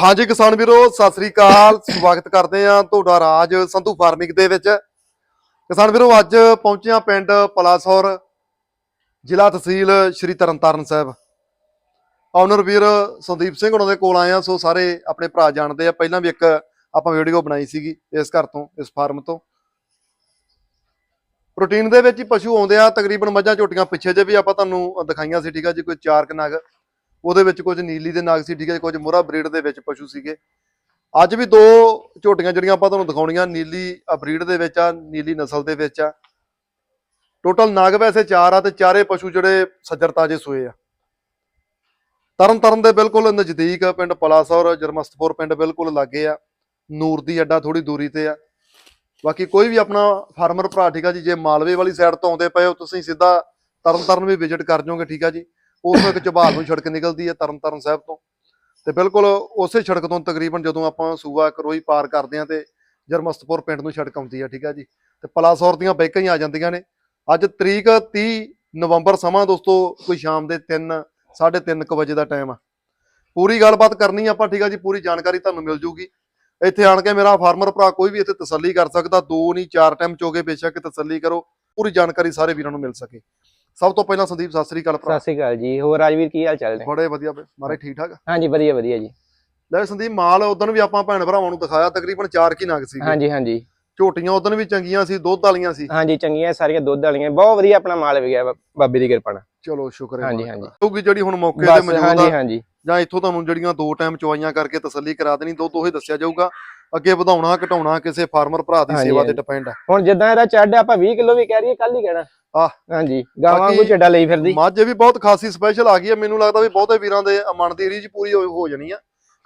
ਹਾਂਜੀ ਕਿਸਾਨ ਵੀਰੋ, ਸਤਿ ਸ੍ਰੀ ਅਕਾਲ। ਸਵਾਗਤ ਕਰਦੇ ਆ ਤੁਹਾਡਾ ਰਾਜ ਸੰਧੂ ਫਾਰਮਿੰਗ ਦੇ ਵਿੱਚ। ਕਿਸਾਨ ਵੀਰੋ, ਅੱਜ ਪਹੁੰਚੇ ਆ ਪਿੰਡ ਪਲਾਸੌਰ, ਜ਼ਿਲ੍ਹਾ ਤਹਿਸੀਲ ਸ਼੍ਰੀ ਤਰਨਤਾਰਨ ਸਾਹਿਬ। ਆਨਰ ਵੀਰ ਸੰਦੀਪ ਸਿੰਘ ਉਹਨਾਂ ਦੇ ਕੋਲ ਆਏ ਆ ਸੋ ਸਾਰੇ ਆਪਣੇ ਭਰਾ ਜਾਣਦੇ ਆ। ਪਹਿਲਾਂ ਵੀ ਇੱਕ ਆਪਾਂ ਵੀਡੀਓ ਬਣਾਈ ਸੀਗੀ ਇਸ ਘਰ ਤੋਂ, ਇਸ ਫਾਰਮ ਤੋਂ। ਪ੍ਰੋਟੀਨ ਦੇ ਵਿੱਚ ਹੀ ਪਸ਼ੂ ਆਉਂਦੇ ਆ, ਤਕਰੀਬਨ ਮੱਝਾਂ ਝੋਟੀਆਂ ਪਿੱਛੇ ਜੇ ਵੀ ਆਪਾਂ ਤੁਹਾਨੂੰ ਦਿਖਾਈਆਂ ਸੀ, ਠੀਕ ਆ ਜੀ, ਕੋਈ ਚਾਰ ਕੁ ਉਹਦੇ ਵਿੱਚ ਕੁਝ ਨੀਲੀ ਦੇ ਨਾਗ ਸੀ, ਠੀਕ ਹੈ ਕੁਝ ਮੋਹਰਾ ਬਰੀਡ ਦੇ ਵਿੱਚ ਪਸ਼ੂ ਸੀਗੇ। ਅੱਜ ਵੀ ਦੋ ਝੋਟੀਆਂ ਜਿਹੜੀਆਂ ਆਪਾਂ ਤੁਹਾਨੂੰ ਦਿਖਾਉਣੀਆਂ, ਨੀਲੀ ਬਰੀਡ ਦੇ ਵਿੱਚ ਆ, ਨੀਲੀ ਨਸਲ ਦੇ ਵਿੱਚ ਆ। ਟੋਟਲ ਨਾਗ ਵੈਸੇ ਚਾਰ ਆ ਤੇ ਚਾਰੇ ਪਸ਼ੂ ਜਿਹੜੇ ਸੱਜਰ ਤਾਜੇ ਸੋਏ ਆ। ਤਰਨ ਤਰਨ ਦੇ ਬਿਲਕੁਲ ਨਜ਼ਦੀਕ ਪਿੰਡ ਪਲਾਸੌਰ, ਜਰਮਸਤਪੁਰ ਪਿੰਡ ਬਿਲਕੁਲ ਲਾਗੇ ਆ। ਨੂਰ ਦੀ ਅੱਡਾ ਥੋੜੀ ਦੂਰੀ ਤੇ ਆ। ਬਾਕੀ ਕੋਈ ਵੀ ਆਪਣਾ ਫਾਰਮਰ ਭਰਾ, ਠੀਕ ਆ ਜੀ, ਜੇ ਮਾਲਵੇ ਵਾਲੀ ਸਾਈਡ ਤੋਂ ਆਉਂਦੇ ਪਏ ਹੋ, ਤੁਸੀਂ ਸਿੱਧਾ ਤਰਨ ਤਰਨ ਵੀ ਵਿਜ਼ਿਟ ਕਰ ਜਾਓਗੇ, ਠੀਕ ਆ ਜੀ। ਉਸ ਤੋਂ ਇੱਕ ਚਬਾਲ ਨੂੰ ਸੜਕ ਨਿਕਲਦੀ ਹੈ ਤਰਨਤਾਰਨ ਸਾਹਿਬ ਤੋਂ। ਤੇ ਬਿਲਕੁਲ ਉਸੇ ਸੜਕ ਤੋਂ ਤਕਰੀਬਨ ਜਦੋਂ ਆਪਾਂ ਸੂਆ ਕਰੋਈ ਪਾਰ ਕਰਦੇ ਆ ਤੇ ਜਰਮਸਤਪੁਰ ਪਿੰਡ ਨੂੰ ਸੜਕ ਆਉਂਦੀ ਹੈ, ਠੀਕ ਆ ਜੀ? ਤੇ ਪਲਾਸੌਰ ਦੀਆਂ ਬਾਈਕਾਂ ਹੀ ਆ ਜਾਂਦੀਆਂ ਨੇ। ਅੱਜ ਤਰੀਕ 30 ਨਵੰਬਰ ਸਮਾਂ ਦੋਸਤੋ, ਕੋਈ ਸ਼ਾਮ ਦੇ 3 3:30 ਕੁ ਵਜੇ ਦਾ ਟਾਈਮ ਆ। ਪੂਰੀ ਗੱਲਬਾਤ ਕਰਨੀ ਆਪਾਂ, ਠੀਕ ਆ ਜੀ? ਪੂਰੀ ਜਾਣਕਾਰੀ ਤੁਹਾਨੂੰ ਮਿਲ ਜੂਗੀ। ਇੱਥੇ ਆਣ ਕੇ ਮੇਰਾ ਫਾਰਮਰ ਭਰਾ ਕੋਈ ਵੀ ਇੱਥੇ ਤਸੱਲੀ ਕਰ ਸਕਦਾ, ਦੋ ਨਹੀਂ, ਚਾਰ ਟਾਈਮ ਚੋਗੇ ਬੇਸ਼ੱਕ ਤਸੱਲੀ ਕਰੋ। ਪੂਰੀ ਜਾਣਕਾਰੀ ਸਾਰੇ ਵੀਰਾਂ ਨੂੰ ਮਿਲ ਸਕੇ। ਸਭ ਤੋਂ ਪਹਿਲਾਂ ਸੰਦੀਪ ਸਤਿ ਸ੍ਰੀ ਅਕਾਲ ਭਰਾ। ਸਤਿ ਸ਼੍ਰੀ ਅਕਾਲ ਜੀ। ਹੋਰ ਰਾਜਵੀਰ ਕੀ ਹਾਲ ਚਾਲ ਨੇ? ਬੜੇ ਵਧੀਆ ਮਾਰੇ ਠੀਕ ਠਾਕ? ਹਾਂਜੀ ਵਧੀਆ ਵਧੀਆ ਜੀ। ਲੈ ਸੰਦੀਪ ਮਾਲ ਉਦੋਂ ਵੀ ਆਪਾਂ ਭੈਣ ਭਰਾਵਾਂ ਨੂੰ ਦਿਖਾਇਆ ਤਕਰੀਬਨ 4 ਕੀ ਨਗ ਸੀ ਹਾਂਜੀ ਹਾਂਜੀ। ਝੋਟੀਆਂ ਉਦੋਂ ਵੀ ਚੰਗੀਆਂ ਸੀ ਦੁੱਧ ਵਾਲੀਆਂ ਸੀ। ਹਾਂਜੀ ਚੰਗੀਆਂ ਸਾਰੀਆਂ ਦੁੱਧ ਵਾਲੀਆਂ। ਬਹੁਤ ਵਧੀਆ ਆਪਣਾ ਮਾਲ ਵਿਗਿਆ ਵਾ- ਬਾਬੇ ਦੀ ਕਿਰਪਾ ਨਾਲ। ਚਲੋ ਸ਼ੁਕਰ ਹੈ ਹਾਂਜੀ, ਹਾਂਜੀ। ਕਿਉਂਕਿ ਜਿਹੜੀ ਹੁਣ ਮੌਕੇ ਤੇ ਮੌਜੂਦ ਹਾਂਜੀ ਆ। ਹਾਂਜੀ ਜਾਂ ਇੱਥੋਂ ਤੁਹਾਨੂੰ ਜਿਹੜੀਆਂ ਦੋ ਟਾਈਮ ਚਵਾਈਆਂ ਕਰਕੇ ਤਸੱਲੀ ਕਰਾ ਦੇਣੀ ਦੁੱਧ ਉਹੀ ਦੱਸਿਆ ਜਾਊਗਾ। ਅੱਗੇ ਵਧਾਉਣਾ ਘਟਾਉਣਾ ਕਿਸੇ ਫਾਰਮਰ ਭਰਾ ਦੀ ਸੇਵਾ ਤੇ। ਡਿਪੈਂਡ ਹੁਣ ਜਿੱਦਾਂ ਇਹਦਾ ਚੱਡ ਆਪਾਂ 20 ਕਿਲੋ ਵੀ ਕਹਿ ਰਹੀਏ ਕੱਲ ਹੀ ਕਹਿਣਾ। ਆਹ। ਹਾਂਜੀ ਗਾਵਾਂ ਕੋ ਚੱਡਾ ਲਈ ਫਿਰਦੀ। ਮੱਝ ਵੀ ਬਹੁਤ ਖਾਸੀ ਸਪੈਸ਼ਲ ਆ ਗਈ ਆ। ਮੈਨੂੰ ਲੱਗਦਾ ਵੀ ਬਹੁਤੇ ਵੀਰਾਂ ਦੇ ਮਨ ਦੀ ਰੀਝ ਪੂਰੀ ਹੋ ਹੋ ਜਾਣੀ ਆ।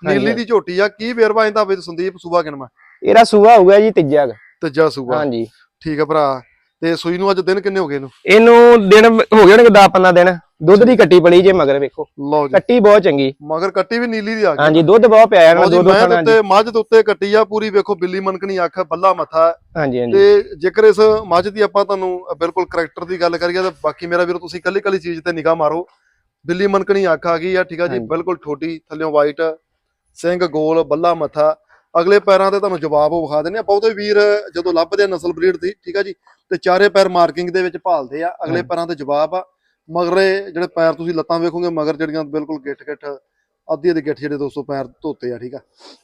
ਨੀਲੀ ਦੀ ਝੋਟੀ ਆ। ਕੀ ਵੇਰਵਾ ਇਹਦਾ ਵਿੱਚ ਸੰਦੀਪ ਸੂਬਾ ਕਿਨਮਾ? ਇਹਦਾ ਸੂਆ ਹੋਊਗਾ ਜੀ ਤੀਜਾ। ਤੀਜਾ ਸੂਬਾ। ਹਾਂਜੀ। ਠੀਕ ਆ ਭਰਾ। ਤੇ ਸੂਈ ਨੂੰ ਅੱਜ ਦਿਨ ਕਿੰਨੇ ਹੋ ਗਏ ਇਹਨੂੰ? ਇਹਨੂੰ ਦਿਨ ਹੋ ਗਏ ਨੇ 10 15 ਦਿਨ। ਦੁੱਧ ਦੀ ਕੱਟੀ ਪਲੀ ਜੇ ਮਗਰ ਵੇਖੋ। ਲਓ ਜੀ। ਕੱਟੀ ਬਹੁਤ ਚੰਗੀ। ਮਗਰ ਕੱਟੀ ਵੀ ਨੀਲੀ ਦੀ ਆ ਗਈ। ਹਾਂਜੀ ਦੁੱਧ ਬਹੁਤ ਪਿਆ ਇਹਨਾਂ ਦੋ ਦੋ। ਖਾਣਾ ਉੱਤੇ ਮੱਝ ਦੇ ਉੱਤੇ ਕੱਟੀ ਆ ਪੂਰੀ ਵੇਖੋ ਬਿੱਲੀ ਮਨਕਣੀ ਅੱਖ ਬੱਲਾ ਮੱਥਾ। ਹਾਂਜੀ ਹਾਂਜੀ। ਤੇ ਜੇਕਰ ਇਸ ਮੱਝ ਦੀ ਆਪਾਂ ਤੁਹਾਨੂੰ ਬਿਲਕੁਲ ਕਰੈਕਟਰ ਦੀ ਗੱਲ ਕਰੀਏ ਤਾਂ ਬਾਕੀ ਮੇਰਾ ਵੀਰ ਤੁਸੀਂ ਕੱਲੀ ਕੱਲੀ ਚੀਜ਼ ਤੇ ਨਿਗਾਹ ਮਾਰੋ। ਬਿੱਲੀ ਮਨਕਣੀ ਅੱਖ ਆ ਗਈ ਆ ਠੀਕ ਆ ਜੀ। ਬਿਲਕੁਲ ਠੋਡੀ ਥੱਲਿਓਂ ਵਾਈਟ ਸਿੰਘ ਗੋਲ ਬੱਲਾ ਮੱਥਾ। ਅਗਲੇ ਪੈਰਾਂ ਤੇ ਤੁਹਾਨੂੰ ਜਵਾਬ ਉਹ ਵਿਖਾ ਦਿੰਦੇ ਆ। ਬਹੁਤੇ ਵੀਰ ਜਦੋਂ ਲੱਭਦੇ ਆ ਨਸਲ ਬਰੀਡ ਦੀ ਠੀਕ ਆ ਜੀ ਤੇ ਚਾਰੇ ਪੈਰ ਮਾਰਕਿੰਗ ਦੇ ਵਿੱਚ ਭਾਲਦੇ ਆ। ਅਗਲੇ। ਪੈਰਾਂ ਤੇ ਜਵਾਬ ਆ। ਮਗਰੇ ਜਿਹੜੇ ਪੈਰ ਤੁਸੀਂ ਲੱਤਾਂ ਵੇਖੋਗੇ ਮਗਰ ਜਿਹੜੀਆਂ ਬਿਲਕੁਲ ਗਿੱਠ ਗਿੱਠ ਅੱਧੀ ਅੱਧੀ ਗਿੱਠ ਜਿਹੜੇ 200 ਪੈਰ ਧੋਤੇ ਆ ਠੀਕ ਆ।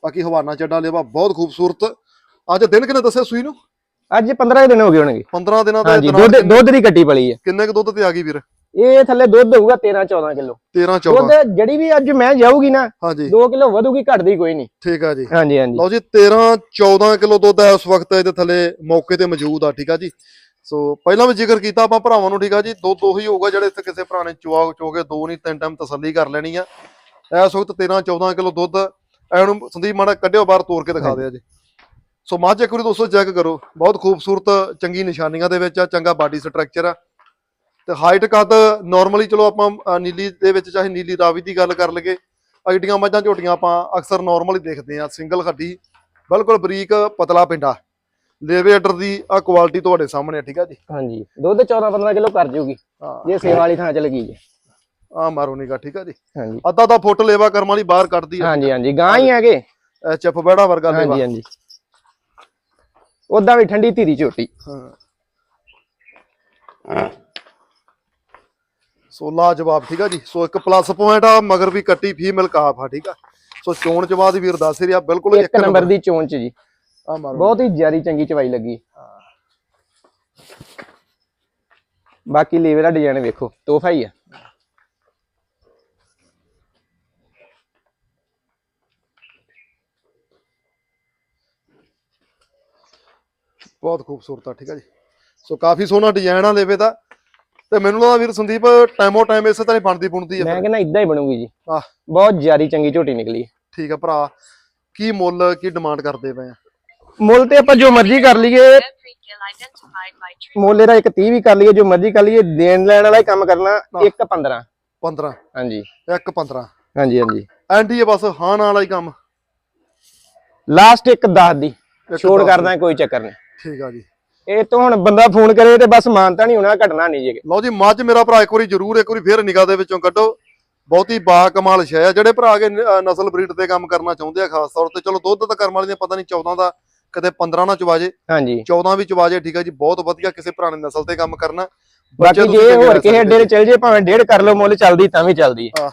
ਬਾਕੀ ਹਵਾਨਾ ਚੱਡਾ ਲੇਵਾ ਬਹੁਤ ਖੂਬਸੂਰਤ। ਅੱਜ ਦਿਨ ਕਿੰਨੇ ਦੱਸਿਆ ਸੂਈ ਨੂੰ? ਅੱਜ 15 ਦਿਨ ਹੋ ਗਏ ਹੋਣਗੇ। 15 ਦਿਨਾਂ ਦੇ ਦੁੱਧ ਦੁੱਧ ਦੀ ਕੱਟੀ ਪਲੀ ਹੈ ਕਿੰਨੇ ਕੁ ਦੁੱਧ ਤੇ ਆ ਗਈ ਵੀਰ? ਇਹ ਥੱਲੇ ਦੁੱਧ ਹੋਊਗਾ 13 14 ਕਿਲੋ। 13 14 ਦੁੱਧ ਜਿਹੜੀ ਵੀ ਅੱਜ ਮੈਂ ਜਾਊਗੀ ਨਾ ਹਾਂਜੀ। 2 ਕਿਲੋ ਵਧੂਗੀ ਘਟਦੀ ਕੋਈ ਨਹੀਂ। ਠੀਕ ਆ ਜੀ। ਹਾਂਜੀ ਹਾਂਜੀ। ਲਓ ਜੀ 13 14 ਕਿਲੋ ਦੁੱਧ ਹੈ ਉਸ ਵਕਤ ਇਹਦੇ ਥੱਲੇ ਮੌਕੇ ਤੇ ਮੌਜੂਦ ਆ ਠੀਕ ਆ ਜੀ। ਸੋ ਪਹਿਲਾਂ ਵੀ ਜ਼ਿਕਰ ਕੀਤਾ ਆਪਾਂ ਭਰਾਵਾਂ ਨੂੰ ਠੀਕ ਆ ਜੀ? ਦੁੱਧ ਉਹੀ ਹੋਊਗਾ ਜਿਹੜੇ ਇੱਥੇ ਕਿਸੇ ਭਰਾ ਨੇ ਚੁਆ ਚੋਗੇ ਦੋ ਨਹੀਂ ਤਿੰਨ ਟਾਈਮ ਤਸੱਲੀ ਕਰ ਲੈਣੀ ਆ। ਇਸ ਵਕਤ 13 14 ਕਿਲੋ ਦੁੱਧ ਐਨੂੰ ਸੰਦੀਪ ਮਾੜਾ ਕੱਢਿਓ ਬਾਹਰ ਤੋੜ ਕੇ ਦਿਖਾ ਦਿਆ ਜੀ। ਸੋ ਮੱਝ ਇੱਕ ਵਾਰੀ ਦੋਸਤੋ ਚੈੱਕ ਕਰੋ। ਬਹੁਤ ਖੂਬਸੂਰਤ ਚੰਗੀ ਨਿਸ਼ਾਨੀਆਂ ਦੇ ਵਿੱਚ ਆ ਚੰਗਾ ਬਾਡੀ ਸਟਰਕਚਰ ਆ। ਤੇ ਹਾਈਟ ਕੱਦ ਨਾਰਮਲੀ ਚਲੋ ਆਪਾਂ ਨੀਲੀ ਦੇ ਵਿੱਚ ਚਾਹੇ ਨੀਲੀ ਰਾਵੀ ਦੀ ਗੱਲ ਕਰ ਲਈਏ ਐਡੀਆਂ ਮੱਝਾਂ ਝੋਟੀਆਂ ਆਪਾਂ ਅਕਸਰ ਨਾਰਮਲੀ ਦੇਖਦੇ ਆ ਸਿੰਗਲ ਹੱਡੀ ਬਿਲਕੁਲ ਬਰੀਕ ਪਤਲਾ ਪਿੰਡਾ। ਲੇਵੇ ਆਰਡਰ ਦੀ ਆ ਕੁਆਲਿਟੀ ਤੁਹਾਡੇ ਸਾਹਮਣੇ ਆ ਠੀਕ ਆ ਜੀ? ਹਾਂਜੀ। ਦੁੱਧ 14 15 ਕਿਲੋ ਕਰ ਜੂਗੀ। ਜੇ ਸੇਵਾ ਵਾਲੀ ਥਾਂ ਚ ਲੱਗੀ ਜੇ। ਆ ਮਾਰੋ ਨਿਗਾ ਠੀਕ ਆ ਜੀ। ਹਾਂਜੀ। ਅੱਧਾ ਤਾਂ ਫੁੱਟ ਲੇਵਾ ਕਰਮ ਵਾਲੀ ਬਾਹਰ ਕੱਢਦੀ ਆ। ਹਾਂਜੀ ਹਾਂਜੀ। ਗਾਂ ਹੀ ਹੈਗੇ। ਐਚਐਫ ਬੜਾ ਵਰਗਾ ਲੇਵਾ। ਹਾਂਜੀ ਹਾਂਜੀ। ਉਦਾਂ ਵੀ ਠੰਡੀ ਧੀਰੀ ਝੋਟੀ। ਹਾਂ। ਸੋ ਲਾਜਵਾਬ ਠੀਕ ਆ ਜੀ। ਸੋ ਇੱਕ ਪਲੱਸ ਪੁਆਇੰਟ ਆ ਮਗਰ ਵੀ ਕੱਟੀ ਫੀਮੇਲ ਕਾਫ ਆ ਠੀਕ ਆ। ਸੋ ਚੋਣ ਚ ਬਾਅਦ ਵੀਰ ਦੱਸ ਰਿਹਾ ਬਿਲਕੁਲ ਇੱਕ ਨੰਬਰ ਦੀ ਚੋਣ ਚ ਜੀ। ਆ ਮਾਰੋ। ਬਹੁਤ ਹੀ ਜਿਆਰੀ ਚੰਗੀ ਚਵਾਈ ਲੱਗੀ। ਬਾਕੀ ਲੀਵਰ ਦਾ ਡਿਜ਼ਾਈਨ ਵੇਖੋ ਤੋਹਫਾ ਹੀ ਆ। ਬਹੁਤ ਖੂਬਸੂਰਤ ਆ ਠੀਕ ਆ ਜੀ। ਸੋ ਕਾਫੀ ਸੋਹਣਾ ਡਿਜ਼ਾਈਨ ਆ ਲੇਵੇ ਦਾ। ਤੇ ਮੈਨੂੰ ਲੱਗਦਾ ਵੀਰ ਸੰਦੀਪ ਟਾਈਮੋ ਟਾਈਮ ਇਸੇ ਤਰ੍ਹਾਂ ਹੀ ਬਣਦੀ ਬੁਣਦੀ ਆ ਮੈਂ। ਕਹਿੰਦਾ ਇਦਾਂ ਹੀ ਬਣੂਗੀ ਜੀ। ਆਹ। ਬਹੁਤ ਜਿਆਰੀ ਚੰਗੀ ਝੋਟੀ ਨਿਕਲੀ ਠੀਕ ਆ ਭਰਾ ਕੀ ਮੁੱਲ ਕੀ ਡਿਮਾਂਡ ਕਰਦੇ ਪਏ ਆ? ਮੁੱਲ ਤੇ ਆਪਾਂ ਜੋ ਮਰਜ਼ੀ ਕਰ ਲਈਏ. ਮੁੱਲ ਇਹਦਾ ਇੱਕ 30 ਵੀ ਕਰ ਲਈਏ ਜੋ ਮਰਜ਼ੀ ਕਰ ਲਈਏ ਦੇਣ ਲੈਣ ਵਾਲਾ ਹੀ ਕੰਮ ਕਰਨਾ ਇੱਕ 15 15 ਹਾਂਜੀ। 1 15 ਹਾਂਜੀ ਹਾਂਜੀ। ਐਂਡ ਹੀ ਆ ਬਸ ਹਾਂ ਨਾਲ ਵਾਲਾ ਹੀ ਕੰਮ। ਲਾਸਟ ਇੱਕ 10 ਦੀ। ਛੋੜ ਕਰਦਾ ਕੋਈ ਚੱਕਰ ਨਹੀਂ। ਠੀਕ ਆ ਜੀ। ਇਹ ਤੋਂ ਹੁਣ ਬੰਦਾ ਫੋਨ ਕਰੇ ਤੇ ਬਸ ਮਾਨਤਾ ਨਹੀਂ ਹੋਣਾ ਘਟਣਾ ਨਹੀਂ ਜੇ। ਲਓ ਜੀ ਮੱਝ ਮੇਰਾ ਭਰਾ ਇੱਕ ਵਾਰੀ ਜ਼ਰੂਰ ਇੱਕ ਵਾਰੀ ਫੇਰ ਨਿਗਾਹ ਦੇ ਵਿੱਚੋਂ ਕੱਢੋ। ਬਹੁਤੀ ਬਾ ਕਮਾਲ ਸ਼ੈ ਆ। ਜਿਹੜੇ ਭਰਾ ਕੇ ਨਸਲ ਬਰੀਡ ਤੇ ਕੰਮ ਕਰਨਾ ਚਾਹੁੰਦੇ ਆ ਖਾਸ ਤੌਰ ਤੇ। ਚਲੋ ਦੁੱਧ ਤਾਂ ਕਰਮ ਵਾਲੀ ਨੇ ਪਤਾ ਨਹੀਂ 14 ਦਾ ਕਦੇ 15 ਨਾ ਚਵਾਜੇ ਹਾਂਜੀ। 14 ਵੀ ਚਵਾਜੇ ਠੀਕ ਆ ਜੀ ਬਹੁਤ ਵਧੀਆ ਕਿਸੇ ਨੇ ਨਸਲ ਤੇ ਕੰਮ ਕਰਨਾ। ਬਾਕੀ ਜੇ ਹੋਰ ਕਿਸੇ ਅੱਡੇ ਤੇ ਚੱਲ ਜੇ ਭਾਵੇਂ ਡੇਢ ਕਰ ਲਓ ਮੁੱਲ ਚੱਲਦੀ ਤਾਂ ਵੀ ਚੱਲਦੀ ਹੈ।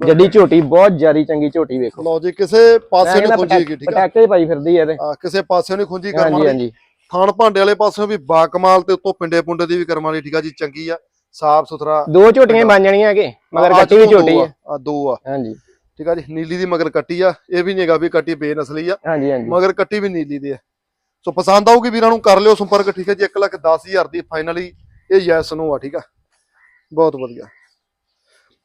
ਜੱਡੀ ਝੋਟੀ ਬਹੁਤ ਜ਼ਿਆਦੀ ਚੰਗੀ ਝੋਟੀ ਵੇਖੋ। ਲਓ ਜੀ ਕਿਸੇ ਪਾਸੇ ਮੈਂ ਨਹੀਂ ਕਹਿੰਦਾ ਖੁੰਝੀ ਹੈਗੀ ਠੀਕ ਆ। ਪਟਾਕੇ ਪਾਈ ਫਿਰਦੀ ਹੈ ਇਹਦੇ। ਆ, ਕਿਸੇ ਪਾਸੇ ਨਹੀਂ ਖੁੰਝੀ ਕਰਮ ਵਾਲੀ। ਹਾਂਜੀ। ਥਾਣ ਭਾਂਡੇ ਵਾਲੇ ਪਾਸਿਓਂ ਵੀ ਬਾ ਕਮਾਲ ਤੇ ਉੱਤੋਂ ਪਿੰਡੇ ਪੁੰਡੇ ਦੀ ਵੀ ਕਰਮ ਵਾਲੀ ਠੀਕ ਆ ਜੀ ਚੰਗੀ ਆ। ਸਾਫ਼ ਸੁਥਰਾ। ਦੋ ਝੋਟੀਆਂ ਹੀ ਬਣ ਜਾਣੀਆਂ ਹੈਗੇ ਮਗਰ ਕੱਟੀ ਵੀ ਝੋਟੀ ਆ, ਹੈ। ਆ ਦੋ ਆ। ਹਾਂਜੀ। ਠੀਕ ਆ ਜੀ ਨੀਲੀ ਦੀ ਮਗਰ ਕੱਟੀ ਆ ਇਹ ਵੀ ਨਹੀਂਗਾ ਵੀ ਕੱਟੀ ਬੇਨਸਲੀ ਆ। ਹਾਂਜੀ ਹਾਂਜੀ। ਮਗਰ ਕੱਟੀ ਵੀ ਨੀਲੀ ਦੀ ਆ। ਸੋ ਪਸੰਦ ਆਊਗੀ ਵੀਰਾਂ ਨੂੰ ਕਰ ਲਿਓ ਸੰਪਰਕ ਠੀਕ ਹੈ ਜੀ 1 ਲੱਖ 10000 ਦੀ ਫਾਈਨਲੀ ਇਹ ਯੈਸ ਨੂੰ ਆ ਠੀਕ ਆ। ਬਹੁਤ ਵਧੀਆ।